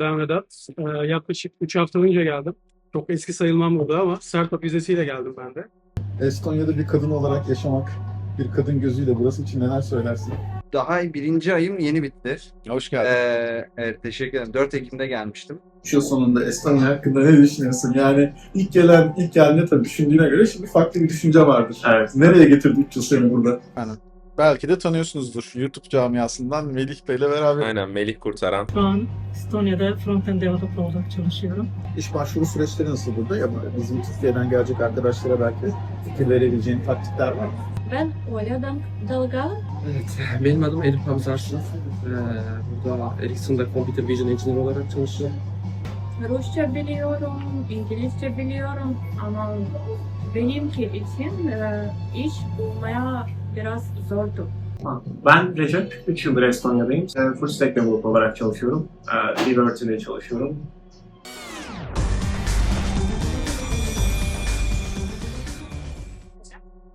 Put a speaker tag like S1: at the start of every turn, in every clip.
S1: Ben Vedat. Ee, yaklaşık 3 hafta önce geldim. Çok eski sayılmam burada ama startup vizesiyle geldim ben de.
S2: Estonya'da bir kadın olarak yaşamak, bir kadın gözüyle burası için neler söylersin?
S3: Daha birinci ayım yeni bitti.
S4: Hoş geldin.
S3: Ee, evet teşekkür ederim. 4 Ekim'de gelmiştim.
S2: Yıl sonunda Estonya hakkında ne düşünüyorsun? Yani ilk gelen, ilk geldiğinde tabii düşündüğüne göre şimdi farklı bir düşünce vardır.
S5: Evet.
S2: Nereye getirdi 3 yıl seni burada?
S4: Belki de tanıyorsunuzdur YouTube camiasından Melih Bey'le beraber.
S5: Aynen Melih Kurtaran.
S6: Şu an Estonya'da front-end developer olarak çalışıyorum.
S2: İş başvuru süreçleri nasıl burada? Ya bizim Türkiye'den gelecek arkadaşlara belki fikir verebileceğin taktikler var mı?
S7: Ben Oля Dalgal.
S8: Evet, benim adım Elif Arslan. Ee, burada Ericsson'da Computer Vision Engineer olarak çalışıyorum.
S7: Rusça biliyorum, İngilizce biliyorum ama benimki için e, iş bulmaya biraz zordu.
S5: Ben Recep, 3 yıldır Estonya'dayım. Ee, Full Stack Developer olarak çalışıyorum. Ee, Liberty ile çalışıyorum.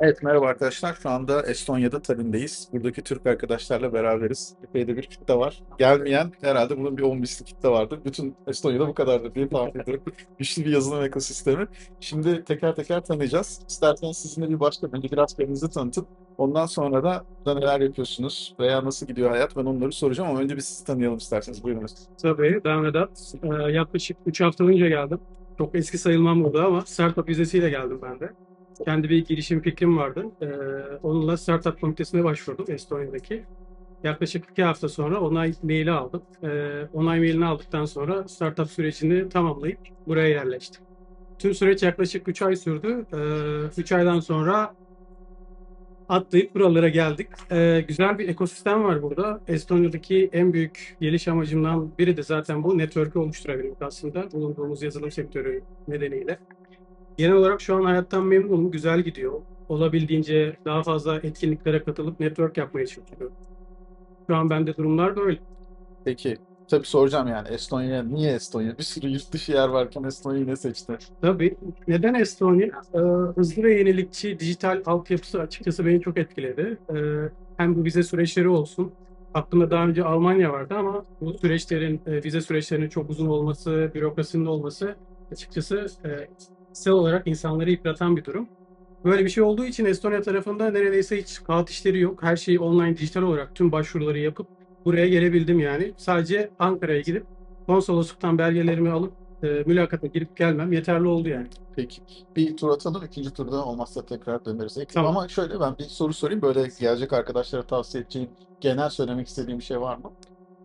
S4: Evet merhaba arkadaşlar. Şu anda Estonya'da Tallinn'deyiz. Buradaki Türk arkadaşlarla beraberiz. Epeyde bir kitle var. Gelmeyen herhalde bunun bir 10 misli kitle vardır. Bütün Estonya'da bu kadardır diye tahmin ediyorum. Güçlü bir yazılım ekosistemi. Şimdi teker teker tanıyacağız. İsterseniz sizinle bir başlayalım. Önce biraz kendinizi tanıtın. Ondan sonra da burada neler yapıyorsunuz veya nasıl gidiyor hayat ben onları soracağım ama önce bir sizi tanıyalım isterseniz. Buyurunuz.
S1: Tabii ben Vedat. Ee, yaklaşık 3 hafta önce geldim. Çok eski sayılmam burada ama startup vizesiyle geldim ben de. Kendi bir girişim fikrim vardı. Ee, onunla startup komitesine başvurdum Estonya'daki. Yaklaşık 2 hafta sonra onay maili aldım. Ee, onay mailini aldıktan sonra startup sürecini tamamlayıp buraya yerleştim. Tüm süreç yaklaşık 3 ay sürdü. 3 aydan sonra atlayıp buralara geldik. Ee, güzel bir ekosistem var burada. Estonya'daki en büyük geliş amacımdan biri de zaten bu network'ü oluşturabilmek aslında bulunduğumuz yazılım sektörü nedeniyle. Genel olarak şu an hayattan memnunum. Güzel gidiyor. Olabildiğince daha fazla etkinliklere katılıp network yapmaya çalışıyorum. Şu an bende durumlar böyle.
S4: Peki tabii soracağım yani Estonya niye Estonya? Bir sürü yurt dışı yer varken Estonya'yı ne seçti?
S1: Tabii. Neden Estonya? Ee, hızlı ve yenilikçi dijital altyapısı açıkçası beni çok etkiledi. Ee, hem bu vize süreçleri olsun. Aklımda daha önce Almanya vardı ama bu süreçlerin, e, vize süreçlerinin çok uzun olması, bürokrasinin olması açıkçası e, kişisel olarak insanları yıpratan bir durum. Böyle bir şey olduğu için Estonya tarafında neredeyse hiç kağıt işleri yok. Her şeyi online dijital olarak tüm başvuruları yapıp buraya gelebildim yani. Sadece Ankara'ya gidip konsolosluktan belgelerimi alıp e, mülakata girip gelmem yeterli oldu yani.
S4: Peki. Bir tur atalım. ikinci turda olmazsa tekrar döneriz. Ekip.
S1: Tamam.
S4: Ama şöyle ben bir soru sorayım. Böyle gelecek arkadaşlara tavsiye edeceğin genel söylemek istediğim bir şey var mı?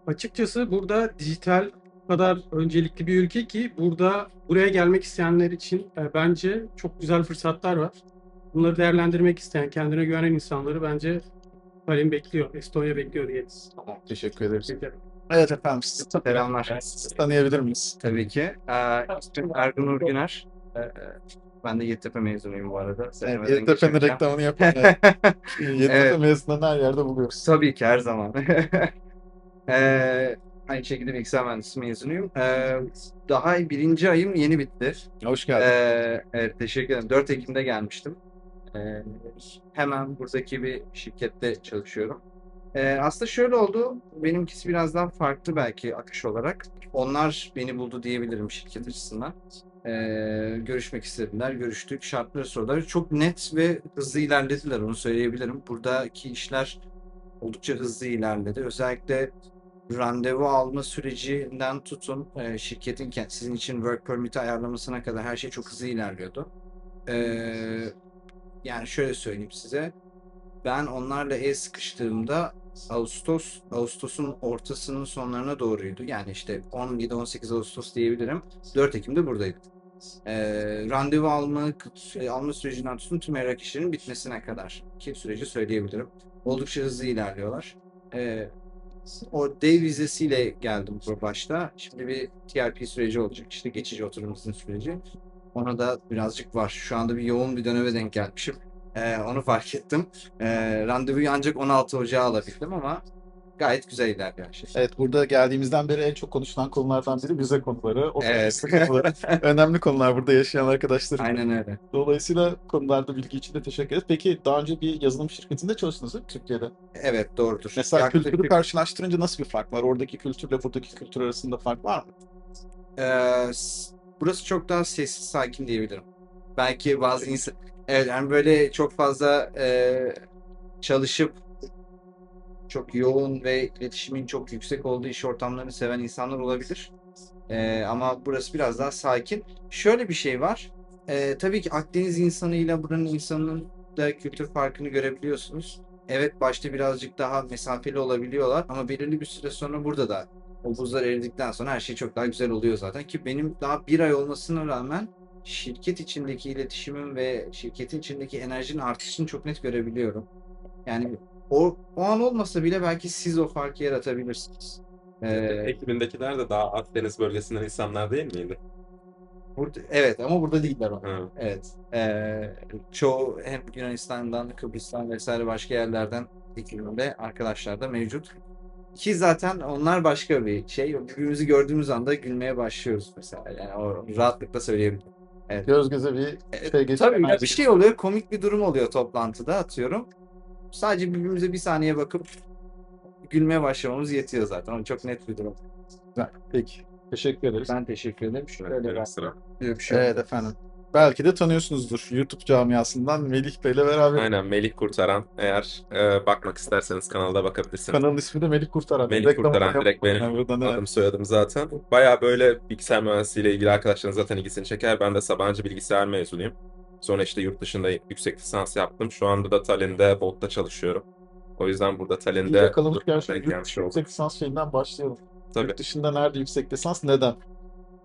S1: Açıkçası burada dijital kadar öncelikli bir ülke ki burada buraya gelmek isteyenler için e, bence çok güzel fırsatlar var. Bunları değerlendirmek isteyen, kendine güvenen insanları bence Tallinn bekliyor, Estonya bekliyor diyeriz.
S4: Tamam. Teşekkür ederiz.
S1: Teşekkür ederim.
S4: Evet efendim. Sizi,
S3: Selamlar.
S4: sizi tanıyabilir miyiz?
S3: Tabii ki. Ee, ismim Ergun Uğur Güner. Ee, ben de Yeditepe mezunuyum bu arada.
S4: Evet, Yeditepe'nin reklamını evet. Yeditepe
S3: Evet.
S4: mezunlarını her yerde buluyoruz.
S3: Tabii ki her zaman. ee, aynı şekilde bilgisayar mühendisi mezunuyum. Ee, daha birinci ayım yeni bitti.
S4: Hoş geldin.
S3: Ee, evet teşekkür ederim. 4 Ekim'de gelmiştim. Ee, hemen buradaki bir şirkette çalışıyorum. Ee, aslında şöyle oldu. Benimkisi biraz daha farklı belki akış olarak. Onlar beni buldu diyebilirim şirket açısından. Ee, görüşmek istediler. Görüştük. Şartları sordular. Çok net ve hızlı ilerlediler onu söyleyebilirim. Buradaki işler oldukça hızlı ilerledi. Özellikle randevu alma sürecinden tutun e, şirketin sizin için work permit'i ayarlamasına kadar her şey çok hızlı ilerliyordu. Ee, yani şöyle söyleyeyim size. Ben onlarla el sıkıştığımda Ağustos, Ağustos'un ortasının sonlarına doğruydu. Yani işte 17-18 Ağustos diyebilirim. 4 Ekim'de buradaydım. Ee, randevu alma, şey, alma sürecinden tutun tüm evrak işlerinin bitmesine kadar ki süreci söyleyebilirim. Oldukça hızlı ilerliyorlar. Ee, o dev vizesiyle geldim bu başta. Şimdi bir TRP süreci olacak. İşte geçici oturum izni süreci. Ona da birazcık var. Şu anda bir yoğun bir döneme denk gelmişim. Ee, onu fark ettim. Ee, randevuyu ancak 16 Ocağı alabildim ama gayet güzel ilerliyor şey.
S4: Evet burada geldiğimizden beri en çok konuşulan konulardan biri vize konuları, o
S3: Evet.
S4: konuları. Önemli konular burada yaşayan arkadaşlarım.
S3: Aynen öyle.
S4: Dolayısıyla konularda bilgi için de teşekkür ederiz. Peki daha önce bir yazılım şirketinde çalıştınız değil mi Türkiye'de?
S3: Evet doğrudur.
S4: Mesela
S3: Yaklaşık-
S4: kültürü karşılaştırınca nasıl bir fark var? Oradaki kültürle buradaki kültür arasında fark var mı?
S3: Ee, burası çok daha sessiz, sakin diyebilirim. Belki bazı insan, evet yani böyle çok fazla e, çalışıp çok yoğun ve iletişimin çok yüksek olduğu iş ortamlarını seven insanlar olabilir. Ee, ama burası biraz daha sakin. Şöyle bir şey var. Ee, tabii ki Akdeniz insanıyla buranın insanının da kültür farkını görebiliyorsunuz. Evet başta birazcık daha mesafeli olabiliyorlar ama belirli bir süre sonra burada da o buzlar eridikten sonra her şey çok daha güzel oluyor zaten ki benim daha bir ay olmasına rağmen şirket içindeki iletişimin ve şirketin içindeki enerjinin artışını çok net görebiliyorum. Yani o, o an olmasa bile belki siz o farkı yaratabilirsiniz. Ee,
S9: Ekibindekiler de daha Akdeniz bölgesinden insanlar değil miydi?
S3: burada, evet ama burada değiller o.
S9: Hı.
S3: Evet. Ee, çoğu hem Yunanistan'dan, Kıbrıs'tan vesaire başka yerlerden ekibimde arkadaşlar da mevcut. Ki zaten onlar başka bir şey. Birbirimizi gördüğümüz anda gülmeye başlıyoruz mesela. Yani o rahatlıkla söyleyebilirim.
S4: Göz göze bir
S3: E,
S4: şey geçiyor.
S3: Tabii ya bir şey oluyor, komik bir durum oluyor toplantıda atıyorum. Sadece birbirimize bir saniye bakıp gülmeye başlamamız yetiyor zaten. O çok net bir durum.
S4: Güzel. Peki. Teşekkür ederiz.
S3: Ben teşekkür ederim. Şöyle ben
S9: sıra.
S3: bir şey
S4: Evet efendim. Belki de tanıyorsunuzdur YouTube camiasından Melih Bey'le beraber.
S9: Aynen Melih Kurtaran. Eğer e, bakmak isterseniz kanalda bakabilirsiniz.
S4: Kanalın ismi de Melih Kurtaran.
S9: Melih
S4: Reklamını
S9: Kurtaran direkt benim
S4: Yani buradan evet.
S9: adım soyadım zaten. Baya böyle bilgisayar mühendisliğiyle ilgili arkadaşların zaten ilgisini çeker. Ben de Sabancı bilgisayar mezunuyum. Sonra işte yurt dışında yüksek lisans yaptım. Şu anda da Tallinn'de Bolt'ta çalışıyorum. O yüzden burada Tallinn'de
S4: şu
S9: denk
S4: yurt dışı yüksek lisans şeyinden başlayalım.
S9: Tabii.
S4: Yurt dışında nerede yüksek lisans? Neden?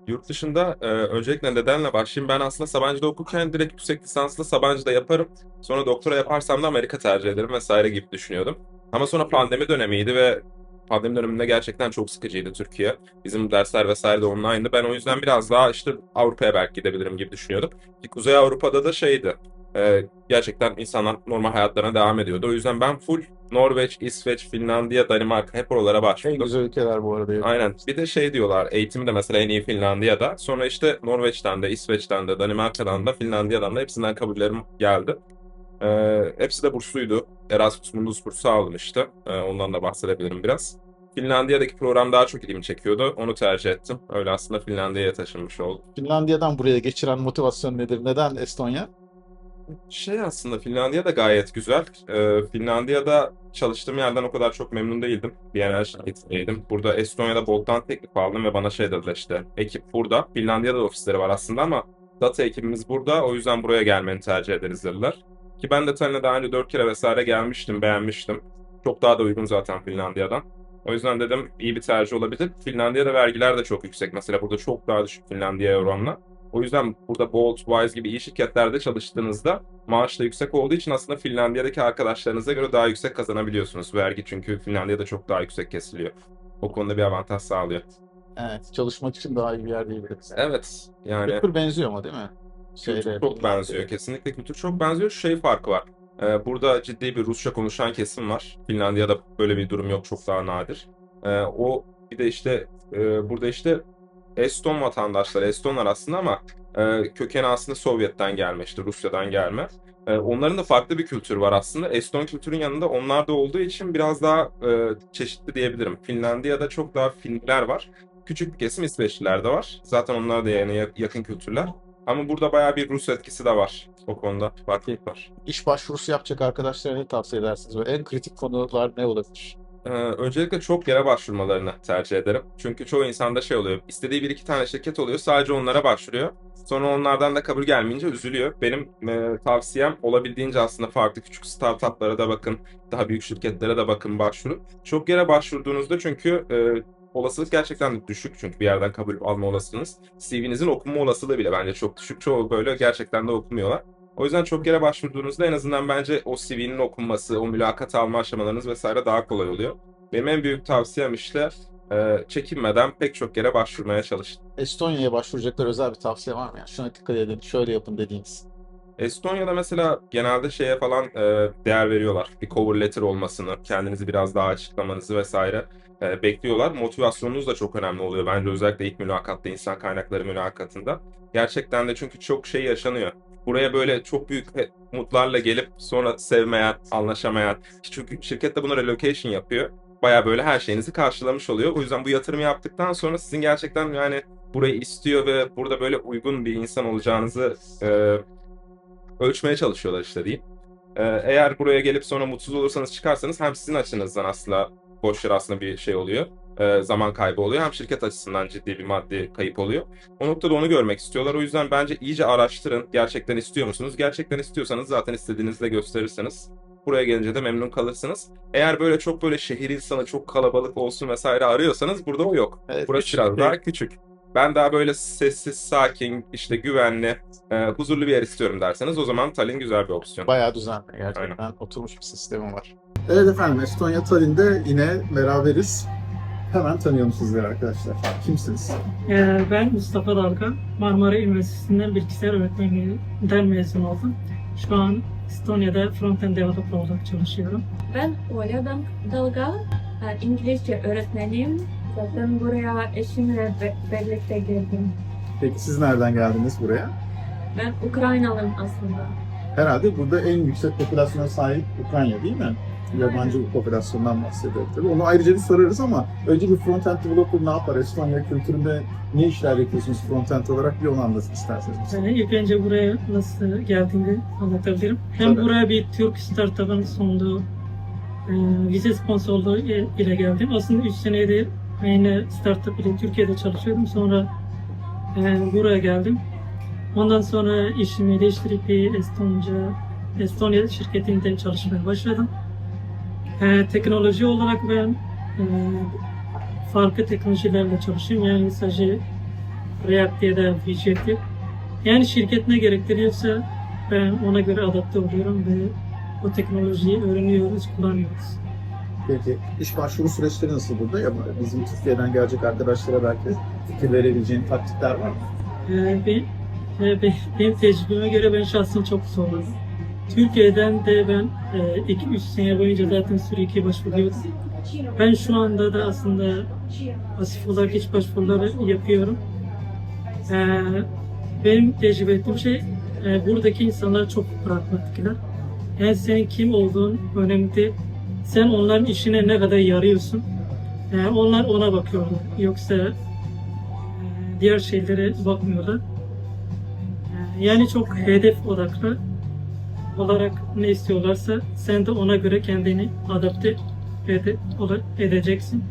S9: Yurt dışında e, öncelikle nedenle başlayayım. Ben aslında Sabancı'da okurken direkt yüksek lisanslı Sabancı'da yaparım. Sonra doktora yaparsam da Amerika tercih ederim vesaire gibi düşünüyordum. Ama sonra pandemi dönemiydi ve pandemi döneminde gerçekten çok sıkıcıydı Türkiye. Bizim dersler vesaire de online'dı. Ben o yüzden biraz daha işte Avrupa'ya belki gidebilirim gibi düşünüyordum. Ki Kuzey Avrupa'da da şeydi. e, gerçekten insanlar normal hayatlarına devam ediyordu. O yüzden ben full Norveç, İsveç, Finlandiya, Danimarka hep oralara
S4: En
S9: başvurdum.
S4: güzel ülkeler bu arada.
S9: Aynen. Bir de şey diyorlar, eğitimi de mesela en iyi Finlandiya'da. Sonra işte Norveç'ten de, İsveç'ten de, Danimarka'dan da, Finlandiya'dan da hepsinden kabullerim geldi. Ee, hepsi de bursluydu. Erasmus Mundus bursu almıştı. Ee, ondan da bahsedebilirim biraz. Finlandiya'daki program daha çok ilgimi çekiyordu. Onu tercih ettim. Öyle aslında Finlandiya'ya taşınmış oldum.
S4: Finlandiya'dan buraya geçiren motivasyon nedir? Neden Estonya?
S9: Şey aslında Finlandiya da gayet güzel. Ee, Finlandiya'da çalıştığım yerden o kadar çok memnun değildim. Bir enerji şirketindeydim. Burada Estonya'da Bolt'tan teklif aldım ve bana şey dediler işte ekip burada. Finlandiya'da da ofisleri var aslında ama data ekibimiz burada. O yüzden buraya gelmeni tercih ederiz dediler. Ki ben de Tallinn'e daha önce dört kere vesaire gelmiştim, beğenmiştim. Çok daha da uygun zaten Finlandiya'dan. O yüzden dedim iyi bir tercih olabilir. Finlandiya'da vergiler de çok yüksek. Mesela burada çok daha düşük Finlandiya'ya oranla. O yüzden burada Bolt, Wise gibi iyi şirketlerde çalıştığınızda maaş da yüksek olduğu için aslında Finlandiya'daki arkadaşlarınıza göre daha yüksek kazanabiliyorsunuz. Vergi çünkü Finlandiya'da çok daha yüksek kesiliyor. O konuda bir avantaj sağlıyor.
S4: Evet, çalışmak için daha iyi bir yer diyebiliriz.
S9: Evet yani
S4: Kültür benziyor ama değil mi? Şeyle,
S9: kültür çok benziyor. Kesinlikle kültür çok benziyor. Şey farkı var. Ee, burada ciddi bir Rusça konuşan kesim var. Finlandiya'da böyle bir durum yok. Çok daha nadir. Ee, o bir de işte e, burada işte Eston vatandaşları, Estonlar aslında ama e, kökeni aslında Sovyet'ten gelme, işte Rusya'dan gelme. E, onların da farklı bir kültürü var aslında. Eston kültürün yanında onlar da olduğu için biraz daha e, çeşitli diyebilirim. Finlandiya'da çok daha Finliler var. Küçük bir kesim İsveçliler de var. Zaten onlar da yani ya- yakın kültürler. Ama burada bayağı bir Rus etkisi de var. O konuda farklılık var.
S4: İş başvurusu yapacak arkadaşlara ne tavsiye edersiniz? Ve en kritik konular ne olabilir?
S9: Ee, öncelikle çok yere başvurmalarını tercih ederim. Çünkü çoğu insanda şey oluyor. istediği bir iki tane şirket oluyor. Sadece onlara başvuruyor. Sonra onlardan da kabul gelmeyince üzülüyor. Benim e, tavsiyem olabildiğince aslında farklı küçük startuplara da bakın. Daha büyük şirketlere de bakın başvurun. Çok yere başvurduğunuzda çünkü e, olasılık gerçekten düşük. Çünkü bir yerden kabul alma olasılığınız. CV'nizin okunma olasılığı bile bence çok düşük. Çoğu böyle gerçekten de okumuyorlar. O yüzden çok yere başvurduğunuzda en azından bence o CV'nin okunması, o mülakat alma aşamalarınız vesaire daha kolay oluyor. Benim en büyük tavsiyem işte e, çekinmeden pek çok yere başvurmaya çalışın.
S4: Estonya'ya başvuracaklar özel bir tavsiye var mı? Yani şuna dikkat edin, şöyle yapın dediğiniz.
S9: Estonya'da mesela genelde şeye falan e, değer veriyorlar. Bir cover letter olmasını, kendinizi biraz daha açıklamanızı vesaire e, bekliyorlar. Motivasyonunuz da çok önemli oluyor bence özellikle ilk mülakatta, insan kaynakları mülakatında. Gerçekten de çünkü çok şey yaşanıyor. Buraya böyle çok büyük he- umutlarla gelip sonra sevmeyen, anlaşamayan, çünkü şirket de buna relocation yapıyor. Baya böyle her şeyinizi karşılamış oluyor. O yüzden bu yatırımı yaptıktan sonra sizin gerçekten yani burayı istiyor ve burada böyle uygun bir insan olacağınızı e, ölçmeye çalışıyorlar işte diyeyim. Ee, eğer buraya gelip sonra mutsuz olursanız çıkarsanız hem sizin açınızdan aslında boş yere aslında bir şey oluyor. Ee, zaman kaybı oluyor. Hem şirket açısından ciddi bir maddi kayıp oluyor. O noktada onu görmek istiyorlar. O yüzden bence iyice araştırın. Gerçekten istiyor musunuz? Gerçekten istiyorsanız zaten istediğinizi de gösterirseniz buraya gelince de memnun kalırsınız. Eğer böyle çok böyle şehir insanı çok kalabalık olsun vesaire arıyorsanız burada o yok.
S4: Evet,
S9: Burası biraz
S4: bir-
S9: daha küçük. Ben daha böyle sessiz, sakin, işte güvenli, e, huzurlu bir yer istiyorum derseniz o zaman Tallinn güzel bir opsiyon.
S4: Bayağı düzenli gerçekten oturmuş bir sistemi var.
S2: Evet efendim Estonya Tallinn'de yine beraberiz. Hemen tanıyalım sizleri arkadaşlar. Kimsiniz?
S6: Ee, ben Mustafa Dalga. Marmara Üniversitesi'nden bilgisayar öğretmenliğinden mezun oldum. Şu an Estonya'da Frontend Developer olarak çalışıyorum.
S7: Ben Dal- Dalga, İngilizce öğretmeniyim. Zaten buraya eşimle be- birlikte geldim.
S2: Peki siz nereden geldiniz buraya?
S7: Ben Ukraynalıyım aslında.
S2: Herhalde burada en yüksek popülasyona sahip Ukrayna değil mi? Yabancı bir popülasyondan bahsediyor tabii. Onu ayrıca bir sorarız ama önce bir frontend developer ne yapar? Estonya kültüründe ne işler yapıyorsunuz frontend olarak bir onu anlatın isterseniz.
S6: Yani ilk önce buraya nasıl geldiğimi anlatabilirim. Hem
S2: Tabii.
S6: buraya bir Türk startup'ın sunduğu e, vize sponsorluğu ile geldim. Aslında 3 senedir aynı startup ile Türkiye'de çalışıyordum. Sonra e, buraya geldim. Ondan sonra işimi değiştirip bir Estonca, Estonya şirketinde çalışmaya başladım. E, teknoloji olarak ben e, farklı teknolojilerle çalışıyorum. Yani sadece React ya da Vue.js. Yani şirket ne gerektiriyorsa ben ona göre adapte oluyorum ve o teknolojiyi öğreniyoruz, kullanıyoruz.
S2: Peki iş başvuru süreçleri nasıl burada? Ya bizim Türkiye'den gelecek arkadaşlara belki fikir verebileceğin taktikler var mı?
S6: Ee, ben, e, be- benim tecrübeme göre ben şahsen çok zorladım. Türkiye'den de ben 2-3 sene boyunca zaten sürekli başvuruyordum. Ben şu anda da aslında pasif olarak iş başvuruları yapıyorum. Ee, benim tecrübe ettiğim şey e, buradaki insanlar çok pragmatikler. Yani senin kim olduğun önemli değil. Sen onların işine ne kadar yarıyorsun. Yani onlar ona bakıyorlar. Yoksa e, diğer şeylere bakmıyorlar. E, Yani çok hedef odaklı olarak ne istiyorlarsa sen de ona göre kendini adapte ede, edeceksin.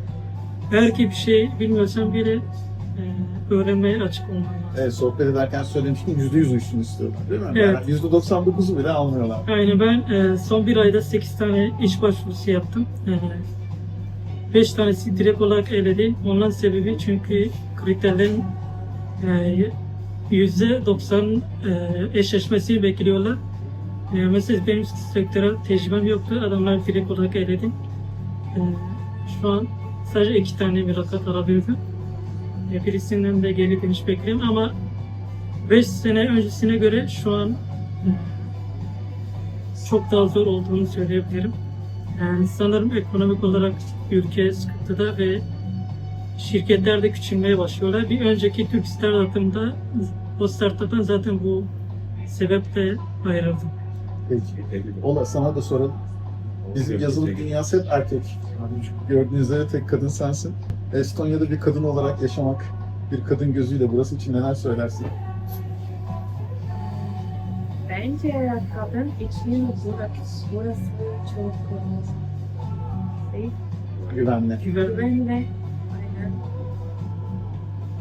S6: Belki bir şey bilmiyorsan bile e, öğrenmeye açık olman lazım.
S2: Evet, sohbet ederken söylemiştim yüzde yüz uyuşsun istiyorlar değil mi?
S6: Evet.
S2: Yani yüzde 99'u bile almıyorlar.
S6: Aynen ben e, son bir ayda 8 tane iş başvurusu yaptım. 5 tanesi direkt olarak eledi. Ondan sebebi çünkü kriterlerin e, %90 e, eşleşmesini bekliyorlar. E, mesela benim sektörel tecrübem yoktu. Adamlar direkt olarak eledi. E, şu an sadece iki tane mülakat alabildim. Birisinden de geri dönüş bekliyorum ama 5 sene öncesine göre şu an e, çok daha zor olduğunu söyleyebilirim. Yani sanırım ekonomik olarak ülke sıkıntıda ve şirketler de küçülmeye başlıyorlar. Bir önceki Türk startup'ımda o startup'tan zaten bu sebeple ayrıldım.
S2: Peki. Ola sana da soralım. Bizim yazılım dünyası hep erkek. Gördüğünüz üzere tek kadın sensin. Estonya'da bir kadın olarak yaşamak, bir kadın gözüyle burası için neler söylersin?
S7: Bence kadın için burası, burası çok şey,
S2: Güvenli.
S6: Güven,
S7: güvenli. Aynen.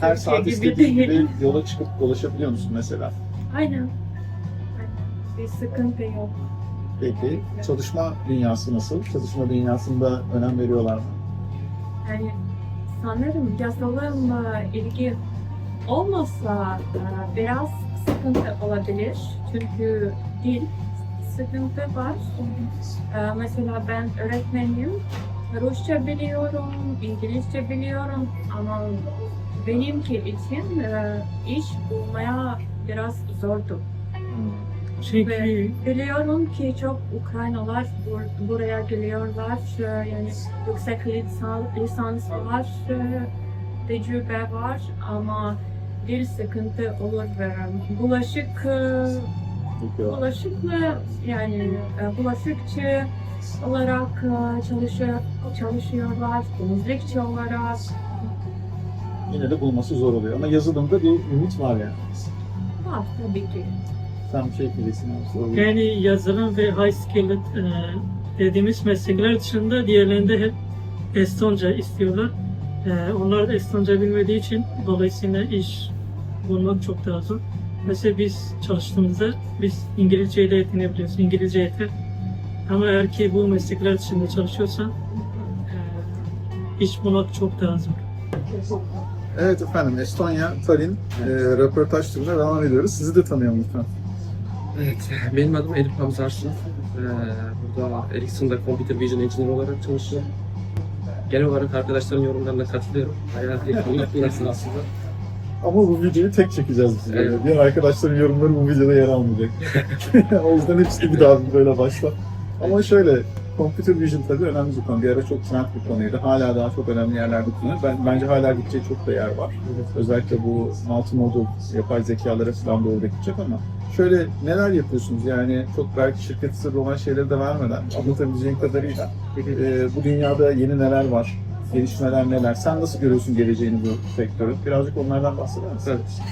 S2: Her
S7: Türkiye
S2: saat
S7: gibi
S2: istediğin
S7: değil.
S2: gibi yola çıkıp dolaşabiliyor musun mesela?
S7: Aynen. Aynen. Bir sıkıntı yok.
S2: Peki çalışma dünyası nasıl? Çalışma dünyasında önem veriyorlar mı?
S7: Yani sanırım yazılımla ilgi olmasa biraz sıkıntı olabilir. Çünkü dil sıkıntı var. E, Mesela ben öğretmenim. Rusça biliyorum, İngilizce biliyorum ama benimki için e, iş bulmaya biraz zordu.
S6: Çünkü
S7: Biliyorum ki çok Ukraynalar bur- buraya geliyorlar. Yani yüksek lisan, lisans var, tecrübe var ama bir sıkıntı olur. Ee, Bulaşık, e, bulaşıklı yani e, bulaşıkçı olarak e, çalışıyor, çalışıyorlar, temizlikçi olarak.
S2: Yine de bulması zor oluyor ama yazılımda bir ümit var yani.
S7: Var tabii ki.
S2: Sen bir şey
S6: yani yazılım ve high skilled e, dediğimiz meslekler dışında diğerlerinde hep Estonca istiyorlar. E, onlar da Estonca bilmediği için dolayısıyla iş bulmak çok daha zor. Mesela biz çalıştığımızda biz İngilizce ile yetinebiliyoruz. İngilizce yeter. Ama eğer ki bu meslekler dışında çalışıyorsan e, iş bulmak çok daha zor.
S2: Evet efendim Estonya, Tallinn e, röportaj turuna devam ediyoruz. Sizi de tanıyalım lütfen.
S8: Evet, benim adım Elif Hamza Arslan. Ee, burada Ericsson'da Computer Vision Engineer olarak çalışıyorum. Genel olarak arkadaşların yorumlarına katılıyorum. Hayal teknoloji aslında.
S2: Ama bu videoyu tek çekeceğiz biz.
S8: Evet.
S2: Diğer arkadaşların yorumları bu videoda yer almayacak. o yüzden hepsini bir daha böyle başla. Ama şöyle, Computer Vision tabii önemli bir konu. Bir ara çok trend bir konuydu. Hala daha çok önemli yerlerde kullanılır. Ben, bence hala gideceği çok da yer var. Özellikle bu multimodal yapay zekalara falan doğru da gidecek ama şöyle neler yapıyorsunuz? Yani çok belki şirket sırrı olan şeyleri de vermeden anlatabileceğin kadarıyla e, bu dünyada yeni neler var? Gelişmeler neler? Sen nasıl görüyorsun geleceğini bu sektörün? Birazcık onlardan bahseder misin?
S8: Evet.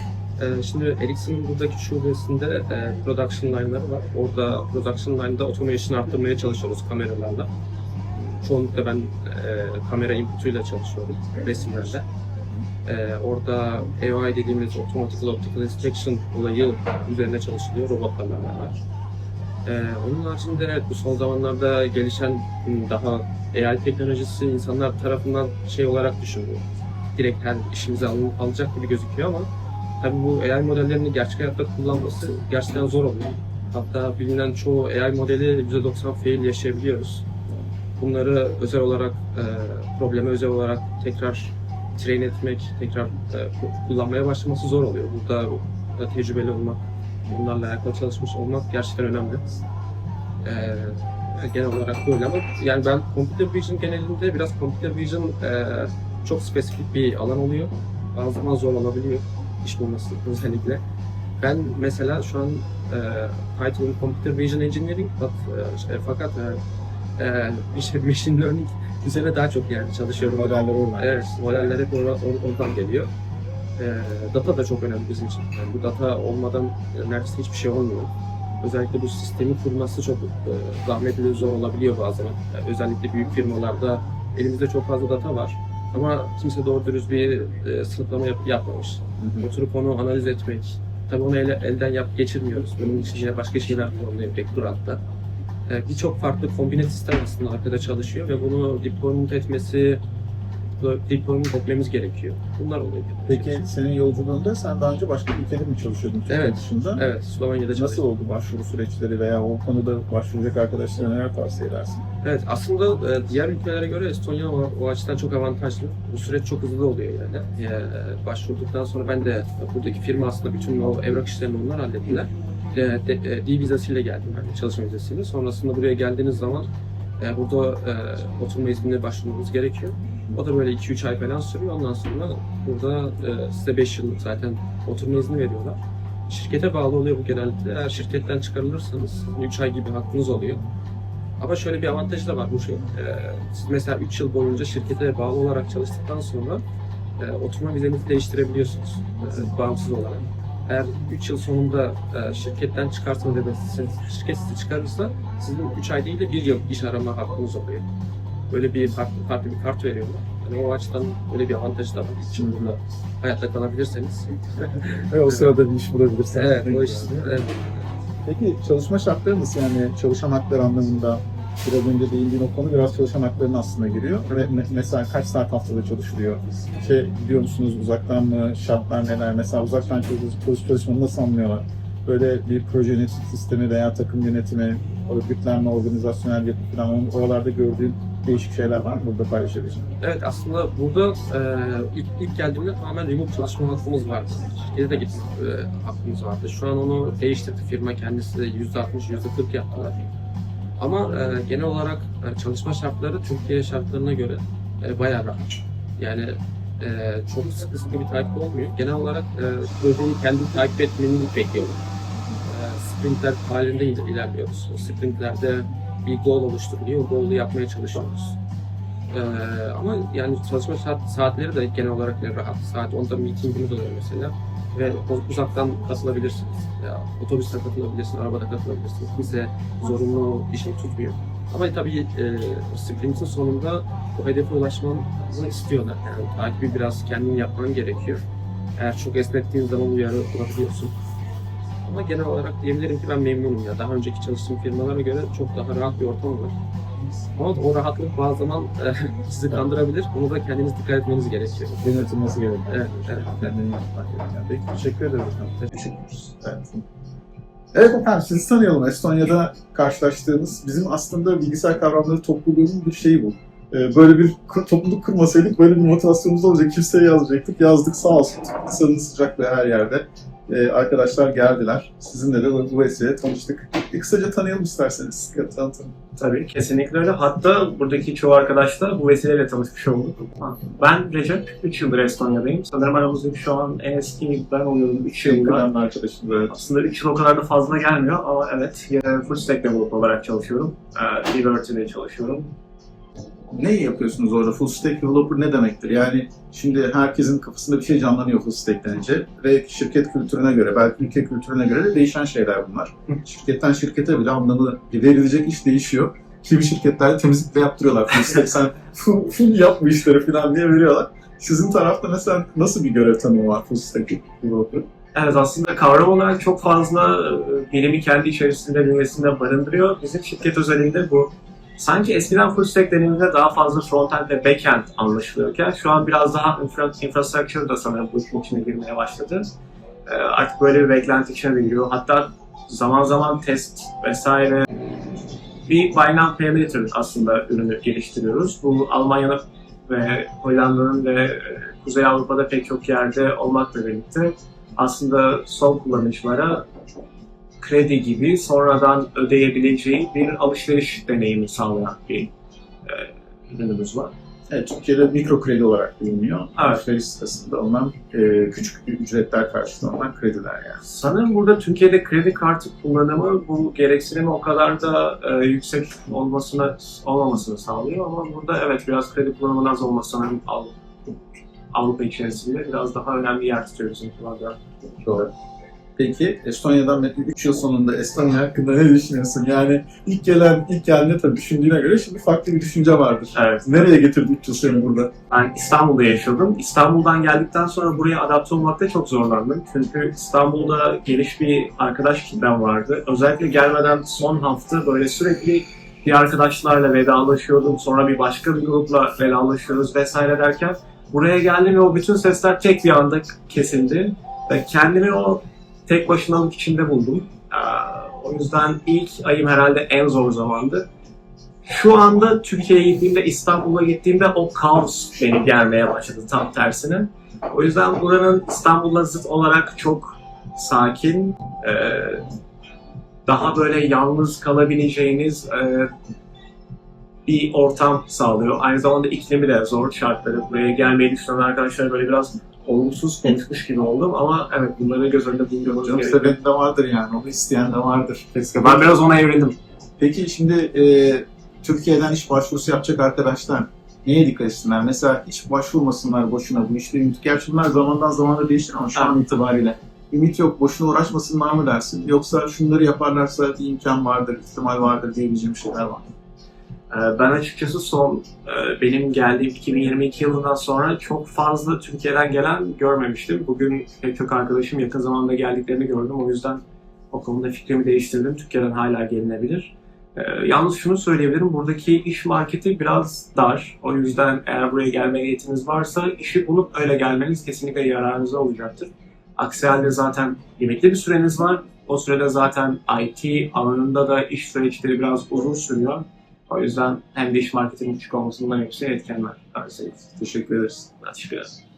S8: Ee, şimdi Ericsson'ın buradaki şubesinde e, production line'ları var. Orada production line'da automation arttırmaya çalışıyoruz kameralarla. Çoğunlukla ben e, kamera inputuyla çalışıyorum resimlerle. E, orada AI dediğimiz Automatic Optical Inspection olayı üzerine çalışılıyor robotlarla beraber. E, onun haricinde bu son zamanlarda gelişen m, daha AI teknolojisi insanlar tarafından şey olarak düşünülüyor. Direkt her işimizi alın- alacak gibi gözüküyor ama Tabii bu AI modellerini gerçek hayatta kullanması gerçekten zor oluyor. Hatta bilinen çoğu AI modeli %90 fail yaşayabiliyoruz. Bunları özel olarak, e, probleme özel olarak tekrar train etmek, tekrar e, kullanmaya başlaması zor oluyor. Burada da tecrübeli olmak, bunlarla alakalı çalışmış olmak gerçekten önemli. E, genel olarak böyle ama yani ben computer vision genelinde biraz computer vision e, çok spesifik bir alan oluyor. Bazı zaman zor olabiliyor iş bulması özellikle. Ben mesela şu an e, title'ım Computer Vision Engineering but, e, fakat e, e, şey machine learning üzerine daha çok yani çalışıyorum.
S2: Modeller oradan.
S8: Evet, modeller hep or- or- oradan geliyor. E, data da çok önemli bizim için. Yani bu data olmadan neredeyse hiçbir şey olmuyor. Özellikle bu sistemi kurması çok e, zahmetli, zor olabiliyor bazen. Yani özellikle büyük firmalarda elimizde çok fazla data var. Ama kimse doğru dürüst bir e, sınıflama yap- yapmamış. Oturup onu analiz etmek. Tabii onu ele, elden yap geçirmiyoruz. Bunun için yine başka şeyler kullanılıyor background'da. E, Birçok farklı kombine sistem aslında arkada çalışıyor ve bunu deployment etmesi, deployment etmemiz gerekiyor. Bunlar oluyor.
S2: Peki senin yolculuğunda sen daha önce başka ülkede mi çalışıyordun Türkiye
S8: Evet.
S2: dışında?
S8: Evet, Slovenya'da
S2: Nasıl
S8: çalışıyorum.
S2: oldu başvuru süreçleri veya o konuda başvuracak arkadaşlara neler tavsiye edersin?
S8: Evet, aslında e, diğer ülkelere göre Estonya o, o açıdan çok avantajlı. Bu süreç çok hızlı oluyor yani. E, başvurduktan sonra ben de buradaki firma aslında bütün o evrak işlerini onlar hallettiler. E, de, D vizesiyle geldim yani çalışma vizesiyle. Sonrasında buraya geldiğiniz zaman e, burada e, oturma iznine başvurmanız gerekiyor. O da böyle 2-3 ay falan sürüyor. Ondan sonra burada e, size 5 yıllık zaten oturma izni veriyorlar. Şirkete bağlı oluyor bu genellikle. Eğer şirketten çıkarılırsanız 3 ay gibi hakkınız oluyor. Ama şöyle bir avantajı da var bu şey. Ee, siz mesela 3 yıl boyunca şirkete bağlı olarak çalıştıktan sonra e, oturma vizenizi değiştirebiliyorsunuz e, bağımsız olarak. Eğer 3 yıl sonunda e, şirketten da siz- şirket sizi çıkarırsa sizin 3 ay değil de 1 yıl iş arama hakkınız oluyor. Böyle bir farklı, farklı bir kart veriyorlar. Yani o açıdan öyle bir avantajı da var. Şimdi burada hayatta kalabilirseniz.
S2: Ve o sırada bir iş bulabilirsen.
S8: evet, o iş. Evet.
S2: Peki çalışma şartları nasıl yani çalışan hakları anlamında biraz önce değindiğin o konu biraz çalışan haklarının aslında giriyor. Ve me- mesela kaç saat haftada çalışılıyor? Şey biliyor musunuz uzaktan mı? Şartlar neler? Mesela uzaktan çalış çalışmanı nasıl anlıyorlar? Böyle bir proje yönetim sistemi veya takım yönetimi, örgütlenme, organizasyonel yapı falan oralarda gördüğün değişik şeyler var mı burada paylaşabileceğim?
S8: Evet aslında burada e, ilk, ilk geldiğimde tamamen remote çalışma hakkımız vardı. Şirkete de gitme e, hakkımız vardı. Şu an onu değiştirdi. Firma kendisi de %60, %40 yaptılar. Ama e, genel olarak e, çalışma şartları Türkiye şartlarına göre e, bayağı rahat. Yani e, çok sıkı sıkı bir takip olmuyor. Genel olarak e, projeyi kendi takip etmeni bekliyorum. E, sprintler halinde il- ilerliyoruz. O sprintlerde bir goal oluşturuluyor. O goal'u yapmaya çalışıyoruz. Ee, ama yani çalışma saat, saatleri de genel olarak yine rahat. Saat 10'da meetingimiz oluyor mesela. Ve uzaktan katılabilirsiniz. Ya, otobüste katılabilirsin, arabada katılabilirsin. Kimse zorunlu bir şey tutmuyor. Ama tabii e, sprintin sonunda o hedefe ulaşmanı istiyorlar. Yani takibi biraz kendin yapman gerekiyor. Eğer çok esnettiğin zaman uyarı bulabiliyorsun. Ama genel olarak diyebilirim ki ben memnunum ya. Daha önceki çalıştığım firmalara göre çok daha rahat bir ortam var. Ama o rahatlık bazı zaman e, sizi kandırabilir. Bunu da kendiniz dikkat etmeniz gerekiyor.
S2: Yönetilmesi gerekiyor.
S8: Evet, evet.
S2: Kendini yapmak gerekiyor. Peki, teşekkür ederim. Teşekkür ederiz. Evet. Evet efendim sizi tanıyalım. Estonya'da karşılaştığımız bizim aslında bilgisayar kavramları topluluğunun bir şeyi bu. Ee, Böyle bir topluluk kurmasaydık böyle bir motivasyonumuz olacak. Kimseye yazacaktık. Yazdık sağ olsun. Kısanın sıcaklığı her yerde. Ee, arkadaşlar geldiler. Sizinle de bu vesileyle tanıştık. Bir kısaca tanıyalım isterseniz. Tanıtın.
S5: Tabii kesinlikle öyle. Hatta buradaki çoğu arkadaşla bu vesileyle tanışmış olduk. Ben Recep, 3 yıldır Estonya'dayım. Sanırım aramızdaki şu an en eski ben oluyorum 3 yılda.
S2: Kıdemli arkadaşım böyle.
S5: Aslında 3 yıl o kadar da fazla gelmiyor ama evet e, full stack developer olarak çalışıyorum. E, Liberty'de çalışıyorum.
S2: Ne yapıyorsunuz orada? Full stack developer ne demektir? Yani şimdi herkesin kafasında bir şey canlanıyor full stack denince ve şirket kültürüne göre, belki ülke kültürüne göre de değişen şeyler bunlar. Şirketten şirkete bile anlamı verilecek iş değişiyor. Kimi şirketlerde temizlikle yaptırıyorlar. Full stack sen full, full yap bu işleri falan diye veriyorlar. Sizin tarafta mesela nasıl bir görev tanımı var full stack developer?
S5: Evet aslında kavram olarak çok fazla e, birimi kendi içerisinde bünyesinde barındırıyor. Bizim şirket özelinde bu sanki eskiden full stack denildiğinde daha fazla frontend ve backend anlaşılıyorken şu an biraz daha infra, infrastructure da sanırım bu işin içine girmeye başladı. E, Artık böyle bir beklenti içine de giriyor. Hatta zaman zaman test vesaire bir Binance Perimeter aslında ürünü geliştiriyoruz. Bu Almanya'nın ve Hollanda'nın ve e, Kuzey Avrupa'da pek çok yerde olmakla birlikte aslında son kullanıcılara kredi gibi sonradan ödeyebileceği bir alışveriş deneyimi sağlayan bir e, ürünümüz var.
S2: Evet, Türkiye'de mikro kredi olarak biliniyor.
S5: Evet.
S2: Alışveriş sitesinde alınan e, küçük ücretler karşılığında krediler yani.
S5: Sanırım burada Türkiye'de kredi kartı kullanımı bu gereksinimi o kadar da e, yüksek olmasına olmamasını sağlıyor ama burada evet biraz kredi kullanımının az olması sanırım Av- Avrupa içerisinde biraz daha önemli yer tutuyor bizim.
S2: Doğru. Peki Estonya'dan 3 yıl sonunda Estonya hakkında ne düşünüyorsun? Yani ilk gelen, ilk geldiğinde tabii düşündüğüne göre şimdi farklı bir düşünce vardır.
S5: Evet.
S2: Nereye getirdi 3 yıl seni burada?
S5: Ben İstanbul'da yaşıyordum. İstanbul'dan geldikten sonra buraya adapte olmakta çok zorlandım. Çünkü İstanbul'da geniş bir arkadaş kitlem vardı. Özellikle gelmeden son hafta böyle sürekli bir arkadaşlarla vedalaşıyordum. Sonra bir başka bir grupla vedalaşıyoruz vesaire derken buraya geldim ve o bütün sesler tek bir anda kesildi. Ve kendimi o tek başınalık içinde buldum. O yüzden ilk ayım herhalde en zor zamandı. Şu anda Türkiye'ye gittiğimde, İstanbul'a gittiğimde o kaos beni germeye başladı tam tersine. O yüzden buranın İstanbul'la zıt olarak çok sakin, e, daha böyle yalnız kalabileceğiniz e, bir ortam sağlıyor. Aynı zamanda iklimi de zor şartları. Buraya gelmeyi düşünen arkadaşlar böyle biraz olumsuz konuşmuş gibi oldum ama evet bunları göz önünde bulundurmamız
S2: Canım
S5: gerekiyor.
S2: de vardır yani, onu isteyen de vardır.
S5: Kesinlikle. Ben biraz ona evrildim.
S2: Peki şimdi e, Türkiye'den iş başvurusu yapacak arkadaşlar neye dikkat etsinler? Mesela hiç başvurmasınlar boşuna bu işte ümit. Gerçi bunlar zamandan zamana değişir ama şu an itibariyle. Ümit yok, boşuna uğraşmasınlar mı dersin? Yoksa şunları yaparlarsa bir imkan vardır, ihtimal vardır diyebileceğim şeyler var.
S5: Ee, Ben açıkçası son e, benim geldiğim 2022 yılından sonra çok fazla Türkiye'den gelen görmemiştim. Bugün pek çok arkadaşım yakın zamanda geldiklerini gördüm. O yüzden o konuda fikrimi değiştirdim. Türkiye'den hala gelinebilir. Ee, Yalnız şunu söyleyebilirim. Buradaki iş marketi biraz dar. O yüzden eğer buraya gelme niyetiniz varsa işi bulup öyle gelmeniz kesinlikle yararınıza olacaktır. Aksi halde zaten limitli bir süreniz var. O sürede zaten IT alanında da iş süreçleri biraz uzun sürüyor. O yüzden hem de iş marketin küçük olması bunların hepsi etkenler. Teşekkür ederiz. Teşekkür ederim.